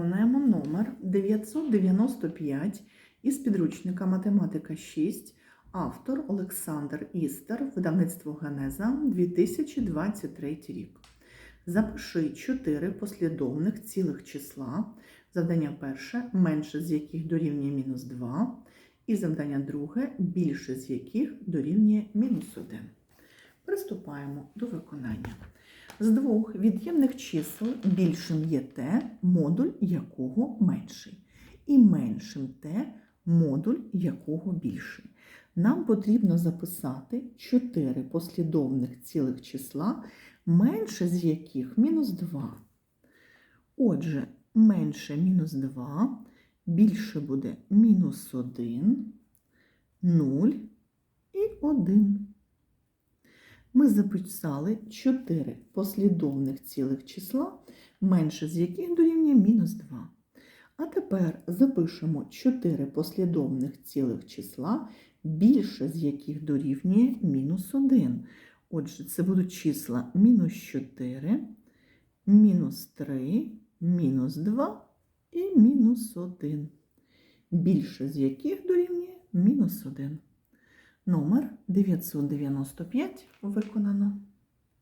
Виконуємо номер 995 із підручника Математика 6, автор Олександр Істер, видавництво Генеза 2023 рік. Запиши 4 послідовних цілих числа. Завдання перше, менше з яких дорівнює мінус 2, і завдання друге, більше з яких дорівнює мінус 1. Приступаємо до виконання. З двох від'ємних чисел більшим є те, модуль якого менший, і меншим те, модуль якого більший. Нам потрібно записати 4 послідовних цілих числа, менше з яких мінус 2. Отже, менше мінус 2, більше буде мінус 1, 0 і 1 ми записали 4 послідовних цілих числа, менше з яких дорівнює мінус 2. А тепер запишемо 4 послідовних цілих числа, більше з яких дорівнює мінус 1. Отже, це будуть числа мінус 4, мінус 3, мінус 2 і мінус 1. Більше з яких дорівнює мінус 1. Номер 995 виконано.